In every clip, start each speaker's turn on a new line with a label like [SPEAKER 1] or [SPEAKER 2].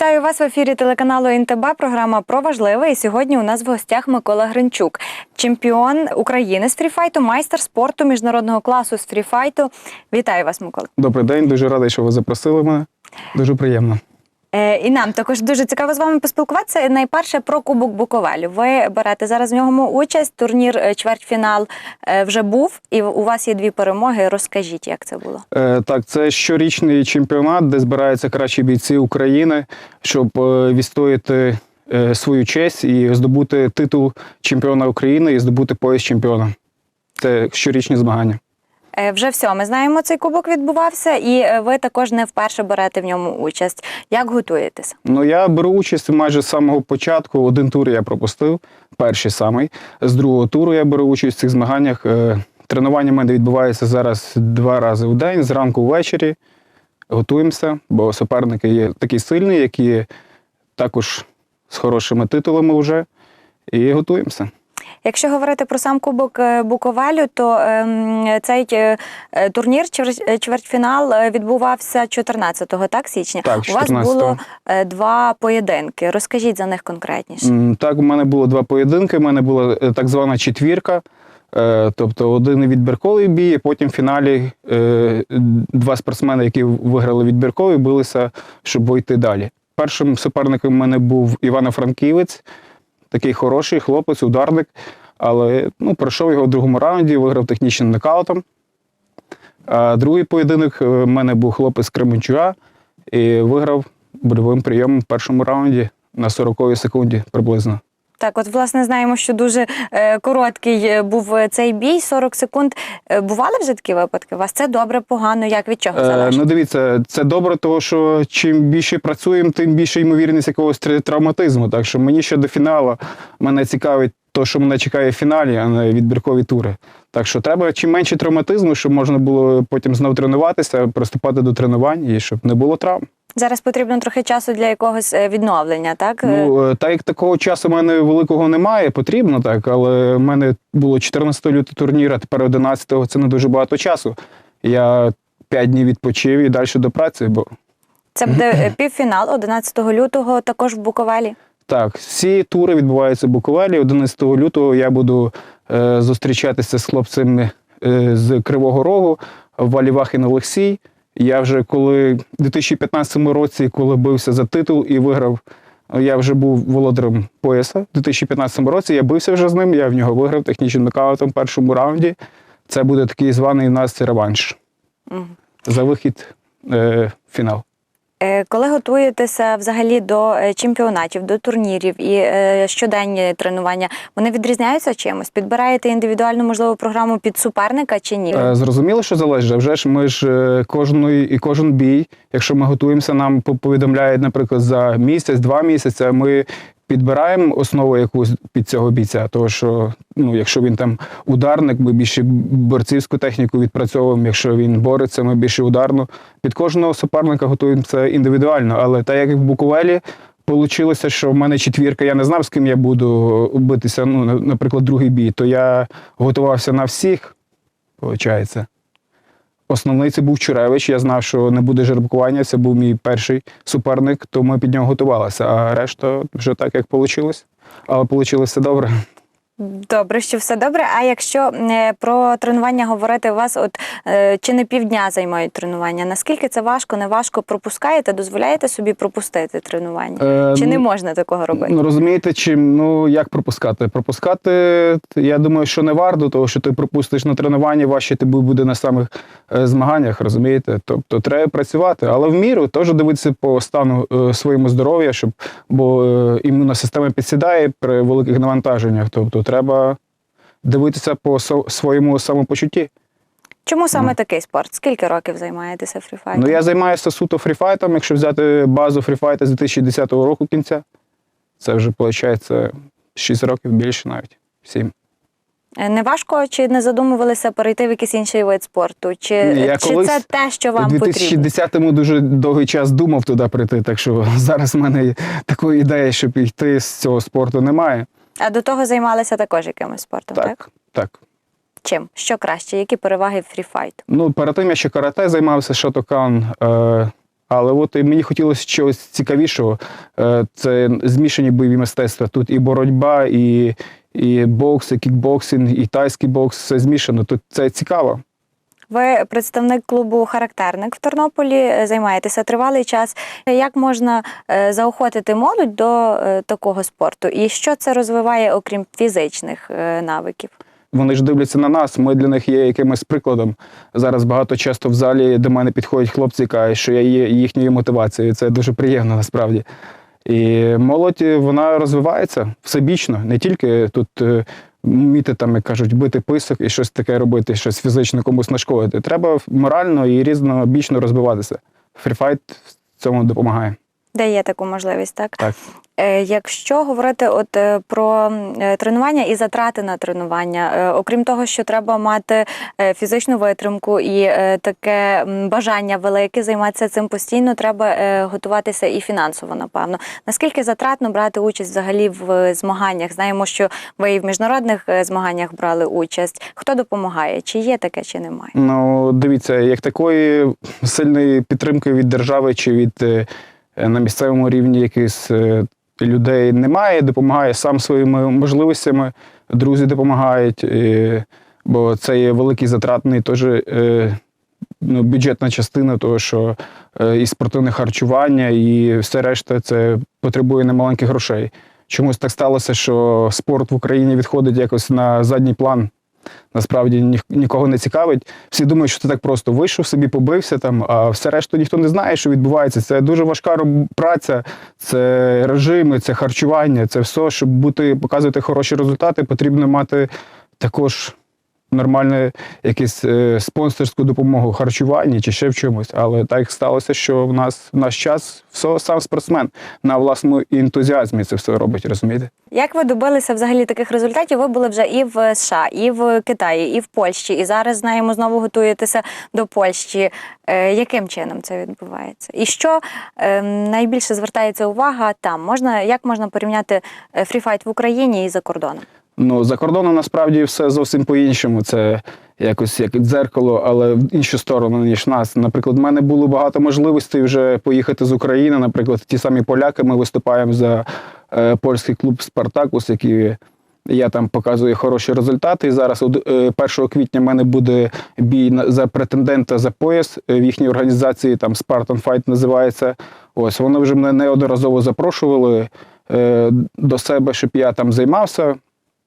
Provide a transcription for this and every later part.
[SPEAKER 1] Вітаю вас в ефірі телеканалу НТБ. Програма про важливе. І сьогодні у нас в гостях Микола Гринчук, чемпіон України з фріфайту, майстер спорту міжнародного класу з фріфайту. Вітаю вас, Микола.
[SPEAKER 2] Добрий день, дуже радий, що ви запросили мене. Дуже приємно.
[SPEAKER 1] Е, і нам також дуже цікаво з вами поспілкуватися. Найперше про Кубок Буковелю. Ви берете зараз в ньому участь. Турнір е, чвертьфінал е, вже був, і у вас є дві перемоги. Розкажіть, як це було.
[SPEAKER 2] Е, так, це щорічний чемпіонат, де збираються кращі бійці України, щоб е, відстояти свою честь і здобути титул чемпіона України і здобути пояс чемпіона. Це щорічні змагання.
[SPEAKER 1] Е, Вже все, ми знаємо, цей кубок відбувався, і е, ви також не вперше берете в ньому участь. Як готуєтеся?
[SPEAKER 2] Ну, я беру участь майже з самого початку. Один тур я пропустив, перший самий. З другого туру я беру участь в цих змаганнях. Е, Тренування в мене відбувається зараз два рази в день, зранку ввечері. Готуємося, бо суперники є такі сильні, які також з хорошими титулами вже. І готуємося.
[SPEAKER 1] Якщо говорити про сам кубок е, Буковелю, то ем, цей е, е, турнір чвертьфінал відбувався 14-го, так, січня.
[SPEAKER 2] Так,
[SPEAKER 1] У вас було два поєдинки. Розкажіть за них конкретніше.
[SPEAKER 2] Так, у мене було два поєдинки. У мене була так звана четвірка. Тобто один відбірковий бій, і потім в фіналі два спортсмени, які виграли відбірковий, билися, щоб вийти далі. Першим суперником у мене був Івано-Франківець, такий хороший хлопець, ударник, але ну, пройшов його в другому раунді, виграв технічним нокаутом. А другий поєдинок е, в мене був хлопець з Кременчуга і виграв бойовим прийомом в першому раунді на 40-й секунді приблизно.
[SPEAKER 1] Так, от власне знаємо, що дуже е, короткий е, був е, цей бій, 40 секунд. Е, бували вже такі випадки? У вас це добре, погано? Як від чого
[SPEAKER 2] Е, ну дивіться, це добре, тому що чим більше працюємо, тим більше ймовірність якогось тр- травматизму. Так що мені ще до фіналу мене цікавить те, що мене чекає в фіналі, а не відбіркові тури. Так що треба чим менше травматизму, щоб можна було потім знову тренуватися, приступати до тренувань і щоб не було травм.
[SPEAKER 1] Зараз потрібно трохи часу для якогось е, відновлення, так? Е,
[SPEAKER 2] Ну, е, так як такого часу в мене великого немає, потрібно так, але в мене було 14 лютого турнір, а тепер 11-го це не дуже багато часу. Я 5 днів відпочив і далі до праці, бо
[SPEAKER 1] Це буде е, півфінал 11 лютого, також в Буковелі.
[SPEAKER 2] Так, всі тури відбуваються в Буковелі. 11 лютого я буду е, зустрічатися з хлопцями е, з Кривого Рогу, Валівахін Олексій. Я вже коли в 2015 році, коли бився за титул і виграв, я вже був володарем пояса. У 2015 році я бився вже з ним, я в нього виграв технічним нокаутом в першому раунді. Це буде такий званий у нас реванш
[SPEAKER 1] угу.
[SPEAKER 2] за вихід е, в фінал.
[SPEAKER 1] Е, Коли готуєтеся взагалі до е, чемпіонатів, до турнірів і е, щоденні тренування, вони відрізняються чимось? Підбираєте індивідуальну можливо програму під суперника чи ні?
[SPEAKER 2] Зрозуміло, що залежить. Вже ж ми ж кожної і кожен бій, якщо ми готуємося, нам повідомляють, наприклад, за місяць, два місяці. Ми підбираємо основу якусь під цього бійця. Тому що ну, якщо він там ударник, ми більше борцівську техніку відпрацьовуємо. Якщо він бореться, ми більше ударну. Під кожного суперника готуємося індивідуально. Але так як в Буковелі. Получилося, що в мене четвірка, я не знав, з ким я буду битися. Ну, наприклад, другий бій, то я готувався на всіх, виходить. Основний це був Чуревич. Я знав, що не буде жеребкування. Це був мій перший суперник, то ми під нього готувалися. А решта вже так, як вийшло. Але вийшло все добре.
[SPEAKER 1] Добре, що все добре. А якщо е, про тренування говорити, у вас от е, чи не півдня займають тренування? Наскільки це важко, не важко пропускаєте, дозволяєте собі пропустити тренування?
[SPEAKER 2] Е,
[SPEAKER 1] Чи не
[SPEAKER 2] ну,
[SPEAKER 1] можна такого робити?
[SPEAKER 2] Ну розумієте, чим ну як пропускати? Пропускати, я думаю, що не варто, тому що ти пропустиш на тренуванні, важче тобі буде на самих змаганнях, розумієте? Тобто треба працювати, але в міру теж дивитися по стану своєму здоров'я, щоб бо імунна система підсідає при великих навантаженнях. Тобто треба дивитися по своєму самопочутті.
[SPEAKER 1] Чому саме такий спорт? Скільки років займаєтеся фріфайтом?
[SPEAKER 2] Ну я займаюся суто фріфайтом. Якщо взяти базу фріфайта з 2010 року кінця, це вже виходить 6 років більше навіть 7.
[SPEAKER 1] Е, Не важко чи не задумувалися перейти в якийсь інший вид спорту? Чи,
[SPEAKER 2] Ні,
[SPEAKER 1] чи це те, що вам потрібно?
[SPEAKER 2] У
[SPEAKER 1] потрібно?
[SPEAKER 2] 2010-му дуже довгий час думав туди прийти, так що зараз в мене такої ідеї, щоб йти з цього спорту, немає.
[SPEAKER 1] А до того займалися також якимось спортом, так?
[SPEAKER 2] Так, так.
[SPEAKER 1] Чим? Що краще? Які переваги фріфайту?
[SPEAKER 2] Ну, перед тим я ще карате займався, шатокан, е, Але от мені хотілося чогось цікавішого. Е, Це змішані бойові мистецтва. Тут і боротьба, і, і бокс, і кікбоксинг, і тайський бокс, все змішано. Тут це цікаво.
[SPEAKER 1] Ви представник клубу Характерник в Тернополі, е, займаєтеся тривалий час. Як можна е, заохотити молодь до е, такого спорту? І що це розвиває, окрім фізичних навиків?
[SPEAKER 2] Вони ж дивляться на нас. Ми для них є якимось прикладом. Зараз багато часто в залі до мене підходять хлопці, кажуть, що я є їхньою мотивацією. Це дуже приємно насправді. І молодь вона розвивається всебічно, не тільки тут е, вміти там, як кажуть, бити писок і щось таке робити, щось фізично комусь нашкодити. Треба морально і різнобічно розвиватися. Фріфайт в цьому допомагає.
[SPEAKER 1] Дає таку можливість, так?
[SPEAKER 2] Так.
[SPEAKER 1] Е, Якщо говорити от е, про е, тренування і затрати на тренування, окрім того, що треба мати фізичну витримку і таке бажання велике займатися цим постійно, треба готуватися і фінансово, напевно. Наскільки затратно брати участь взагалі в змаганнях? Знаємо, що ви і в міжнародних змаганнях брали участь. Хто допомагає? Чи є таке, чи немає?
[SPEAKER 2] Ну, дивіться, як такої сильної підтримки від держави чи від на місцевому рівні якихось е, людей немає, допомагає сам своїми можливостями, друзі допомагають, е, бо це є великий затратний теж е, ну, бюджетна частина, того, що е, і спортивне харчування, і все решта це потребує немаленьких грошей. Чомусь так сталося, що спорт в Україні відходить якось на задній план насправді ні, нікого не цікавить. Всі думають, що це так просто вийшов собі, побився там, а все решту ніхто не знає, що відбувається. Це дуже важка праця, це режими, це харчування, це все, щоб бути, показувати хороші результати, потрібно мати також нормальну якусь е, спонсорську допомогу в харчуванні чи ще в чомусь. Але так сталося, що в нас в наш час все сам спортсмен на власному ентузіазмі це все робить, розумієте?
[SPEAKER 1] Як ви добилися взагалі таких результатів? Ви були вже і в США, і в Китаї, і в Польщі, і зараз знаємо, знову готуєтеся до Польщі. Е, яким чином це відбувається? І що е, найбільше звертається увага там? Можна як можна порівняти е, фріфайт в Україні і за кордоном?
[SPEAKER 2] Ну, за кордоном насправді все зовсім по-іншому. Це якось як дзеркало, але в іншу сторону, ніж нас. Наприклад, в мене було багато можливостей вже поїхати з України. Наприклад, ті самі поляки, ми виступаємо за е, польський клуб Спартакус, який я там показую хороші результати. І зараз од- е, 1 квітня в мене буде бій за претендента за пояс е, в їхній організації, там Spartan Fight називається. Ось вони вже мене неодноразово запрошували е, до себе, щоб я там займався.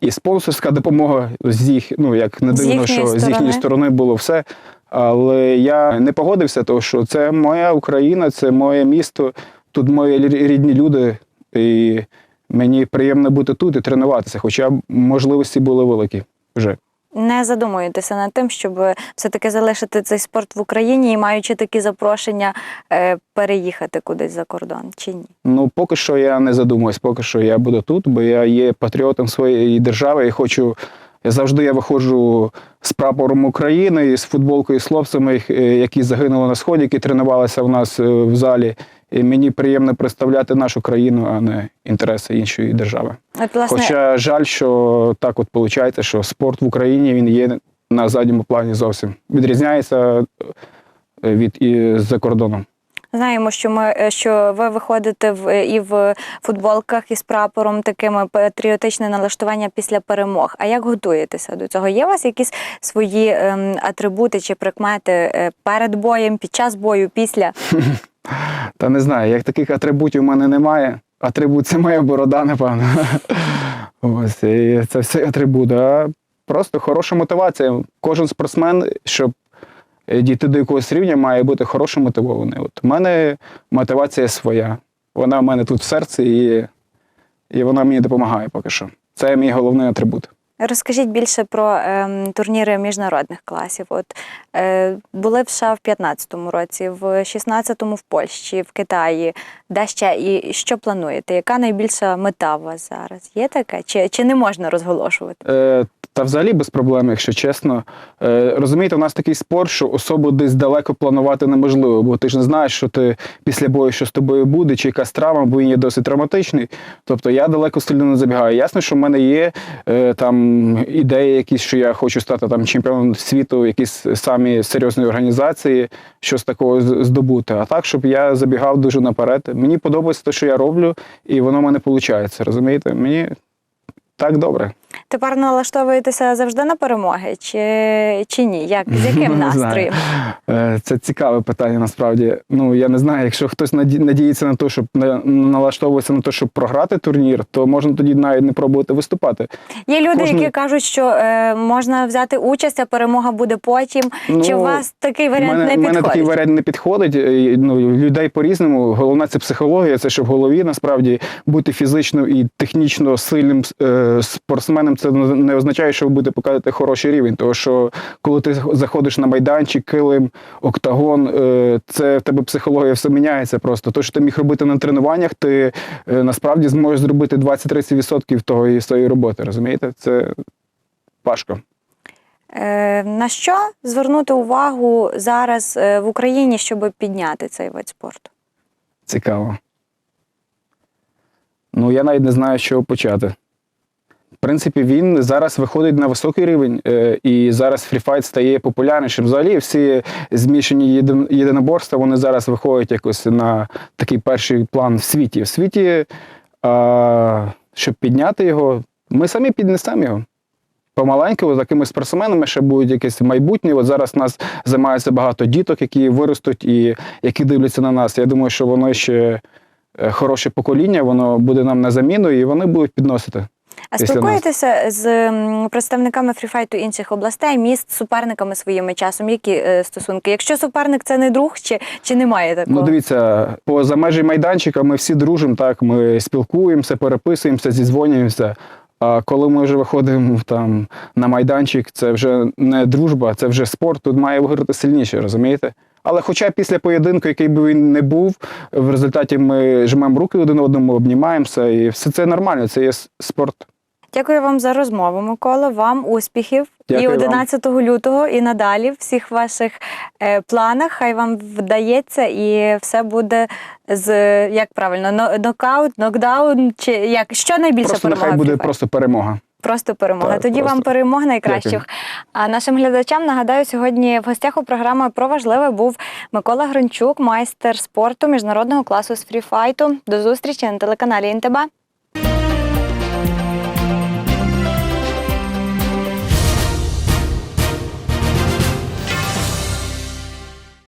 [SPEAKER 2] І спонсорська допомога з їх, ну як не дивно, що з їхньої
[SPEAKER 1] сторони.
[SPEAKER 2] сторони було все. Але я не погодився, тому що це моя Україна, це моє місто, тут мої рідні люди, і мені приємно бути тут і тренуватися, хоча можливості були великі вже.
[SPEAKER 1] Не задумуєтеся над тим, щоб все-таки залишити цей спорт в Україні і маючи такі запрошення, е, переїхати кудись за кордон чи ні?
[SPEAKER 2] Ну, поки що я не задумуюсь, поки що я буду тут, бо я є патріотом своєї держави і хочу. Я завжди я виходжу з прапором України і з футболкою з хлопцями, е, які загинули на сході, які тренувалися в нас е, в залі. І мені приємно представляти нашу країну, а не інтереси іншої держави.
[SPEAKER 1] От, власне,
[SPEAKER 2] Хоча жаль, що так от виходить, що спорт в Україні він є на задньому плані зовсім. Відрізняється е, від і за кордоном.
[SPEAKER 1] Знаємо, що ми е, що ви виходите в і в футболках із прапором такими патріотичне налаштування після перемог. А як готуєтеся до цього? Є у вас якісь свої ем, атрибути чи прикмети е, перед боєм, під час бою, після?
[SPEAKER 2] Та не знаю, як таких атрибутів у мене немає. Атрибут це моя борода, напевно. Ось, і це все атрибут. А просто хороша мотивація. Кожен спортсмен, щоб е, дійти до якогось рівня, має бути хорошо мотивований. От у мене мотивація своя. Вона в мене тут в серці, і, і вона мені допомагає поки що. Це мій головний атрибут.
[SPEAKER 1] Розкажіть більше про ем, турніри міжнародних класів. От е, були в США в 15-му році, в 16-му в Польщі, в Китаї. Де ще і що плануєте? Яка найбільша мета у вас зараз? Є таке? Чи, чи не можна розголошувати?
[SPEAKER 2] Е, Та взагалі без проблем, якщо чесно. Е, розумієте, у нас такий спорт, що особу десь далеко планувати неможливо, бо ти ж не знаєш, що ти після бою, що з тобою буде, чи якась травма, бо він є досить травматичний. Тобто я далеко сильно не забігаю. Ясно, що в мене є е, там ідеї, якісь, що я хочу стати там чемпіоном світу, якісь самі серйозні організації, щось такого здобути. А так, щоб я забігав дуже наперед. Мені подобається те, що я роблю, і воно в мене виходить. Розумієте? Мені так добре.
[SPEAKER 1] Тепер налаштовуєтеся завжди на перемоги, чи, чи ні? Як, з яким настроєм?
[SPEAKER 2] Е, Це цікаве питання насправді. Ну я не знаю, якщо хтось наді- надіється на те, щоб на- налаштовується на те, щоб програти турнір, то можна тоді навіть не пробувати виступати.
[SPEAKER 1] Є люди,
[SPEAKER 2] Кожен-
[SPEAKER 1] які кажуть, що е, можна взяти участь, а перемога буде потім. чи у вас такий варіант
[SPEAKER 2] мене,
[SPEAKER 1] не
[SPEAKER 2] у мене такий варіант не підходить. Ну, людей по-різному. Головне це психологія, це щоб в голові насправді бути фізично і технічно сильним е, спортсменом. Це не означає, що ви будете показувати хороший рівень. Тому що коли ти заходиш на майданчик, килим, октагон, е, це в тебе психологія все міняється просто. То, що ти міг робити на тренуваннях, ти е, насправді зможеш зробити 20-30% того і своєї роботи. Розумієте? Це важко.
[SPEAKER 1] Е, на що звернути увагу зараз в Україні, щоб підняти цей вид спорту?
[SPEAKER 2] Цікаво. Ну, я навіть не знаю, з чого почати. Принципі, він зараз виходить на високий рівень, е, і зараз фріфайт стає популярнішим. Взагалі, всі змішані єдин- єдиноборства, вони зараз виходять якось на такий перший план в світі. В світі, щоб підняти його, ми самі піднесемо його. Помаленьку, з такими спортсменами ще будуть якесь майбутнє. От зараз нас займається багато діток, які виростуть і які дивляться на нас. Я думаю, що воно ще е, хороше покоління, воно буде нам на заміну, і вони будуть підносити.
[SPEAKER 1] А
[SPEAKER 2] Після
[SPEAKER 1] спілкуєтеся з представниками фріфайту інших областей, міст, суперниками своїми часом? Які е, стосунки? Якщо суперник це не друг, чи, чи немає такого?
[SPEAKER 2] Ну, дивіться, поза межі майданчика ми всі дружимо, так, ми спілкуємося, переписуємося, зізвонюємося. А коли ми вже виходимо там на майданчик, це вже не дружба, це вже спорт. Тут має виграти сильніше, розумієте? Але хоча після поєдинку, який би він не був, в результаті ми жмемо руки один одному, обнімаємося, і все це нормально, це є спорт.
[SPEAKER 1] Дякую вам за розмову, Микола. Вам успіхів
[SPEAKER 2] Дякую
[SPEAKER 1] і
[SPEAKER 2] вам.
[SPEAKER 1] лютого, і надалі в всіх ваших е, планах. Хай вам вдається і все буде з як правильно, нокаут, нокдаун, чи як що найбільше
[SPEAKER 2] Просто
[SPEAKER 1] перемога?
[SPEAKER 2] нехай буде просто перемога.
[SPEAKER 1] Просто перемога.
[SPEAKER 2] Так,
[SPEAKER 1] Тоді
[SPEAKER 2] просто.
[SPEAKER 1] вам перемог найкращих.
[SPEAKER 2] Дякую.
[SPEAKER 1] А нашим глядачам нагадаю, сьогодні в гостях у програми про важливе був Микола Гринчук, майстер спорту міжнародного класу з фріфайту. До зустрічі на телеканалі НТБ.